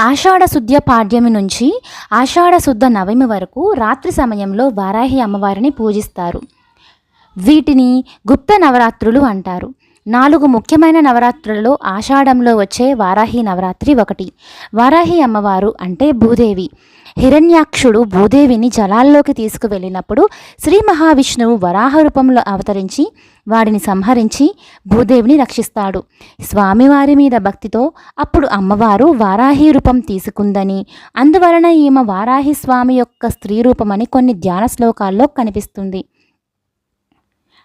ఆషాఢ శుద్ధ పాడ్యమి నుంచి ఆషాఢ శుద్ధ నవమి వరకు రాత్రి సమయంలో వారాహి అమ్మవారిని పూజిస్తారు. వీటిని గుప్త నవరాత్రులు అంటారు. నాలుగు ముఖ్యమైన నవరాత్రులలో ఆషాఢంలో వచ్చే వారాహి నవరాత్రి ఒకటి. వారాహి అమ్మవారు అంటే భూదేవి. హిరణ్యాక్షుడు భూదేవిని జలాల్లోకి తీసుకువెళ్ళినప్పుడు శ్రీ మహావిష్ణువు వరాహ రూపంలో అవతరించి వాడిని సంహరించి భూదేవిని రక్షిస్తాడు. స్వామివారి మీద భక్తితో అప్పుడు అమ్మవారు వారాహి రూపం తీసుకుందని అందువలన ఈమె వారాహి స్వామి యొక్క స్త్రీ రూపమని కొన్ని ధ్యాన శ్లోకాల్లో కనిపిస్తుంది.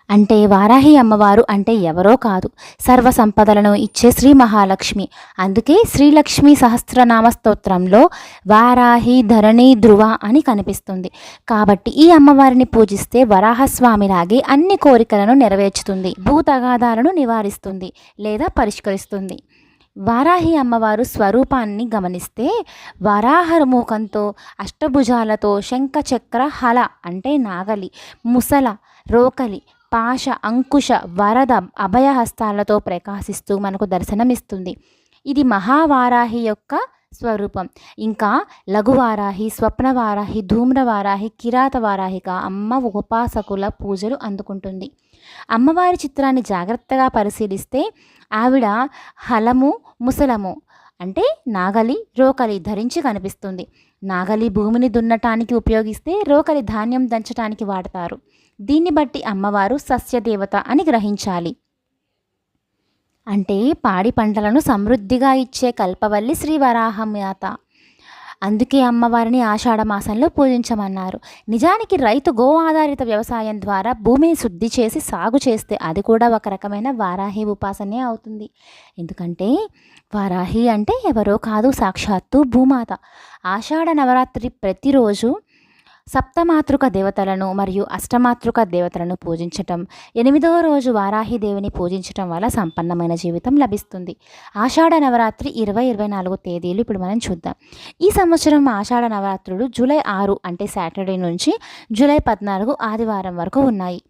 అంటే వారాహి అమ్మవారు అంటే ఎవరో కాదు. సర్వ సంపదలను ఇచ్చే శ్రీ మహాలక్ష్మి. అందుకే శ్రీలక్ష్మి సహస్రనామ స్తోత్రంలో వారాహి ధరణి ధ్రువ అని కనిపిస్తుంది. కాబట్టి ఈ అమ్మవారిని పూజిస్తే వరాహస్వామిలాగే అన్ని కోరికలను నెరవేర్చుతుంది. భూతగాదాలను నివారిస్తుంది లేదా పరిష్కరిస్తుంది. వారాహి అమ్మవారు స్వరూపాన్ని గమనిస్తే వరాహముఖంతో అష్టభుజాలతో శంఖచక్ర హల అంటే నాగలి ముసల రోకలి పాశ అంకుశ వరద అభయహస్తాలతో ప్రకాశిస్తూ మనకు దర్శనమిస్తుంది. ఇది మహావారాహి యొక్క స్వరూపం. ఇంకా లఘువారాహి స్వప్నవారాహి ధూమ్రవారాహి కిరాతవారాహిగా అమ్మ ఉపాసకుల పూజలు అందుకుంటుంది. అమ్మవారి చిత్రాన్ని జాగ్రత్తగా పరిశీలిస్తే ఆవిడ హలము ముసలము అంటే నాగలి రోకలి ధరించి కనిపిస్తుంది. నాగలి భూమిని దున్నటానికి ఉపయోగిస్తే రోకలి ధాన్యం దంచటానికి వాడతారు. దీన్ని బట్టి అమ్మవారు సస్యదేవత అని గ్రహించాలి. అంటే పాడి పంటలను సమృద్ధిగా ఇచ్చే కల్పవల్లి శ్రీవరాహమాత అందుకే అమ్మవారిని ఆషాఢ మాసంలో పూజించమన్నారు. నిజానికి రైతు గో ఆధారిత వ్యవసాయం ద్వారా భూమిని శుద్ధి చేసి సాగు చేస్తే అది కూడా ఒక రకమైన వారాహి ఉపాసనే అవుతుంది. ఎందుకంటే వారాహి అంటే ఎవరో కాదు సాక్షాత్తు భూమాత. ఆషాఢ నవరాత్రి ప్రతిరోజు సప్తమాతృక దేవతలను మరియు అష్టమాతృక దేవతలను పూజించటం ఎనిమిదవ రోజు వారాహి దేవిని పూజించటం వల్ల సంపన్నమైన జీవితం లభిస్తుంది. ఆషాఢ నవరాత్రి ఇరవై ఇరవై నాలుగు తేదీలు ఇప్పుడు మనం చూద్దాం. ఈ సంవత్సరం ఆషాఢ నవరాత్రులు జూలై ఆరు అంటే సాటర్డే నుంచి జూలై పద్నాలుగు ఆదివారం వరకు ఉన్నాయి.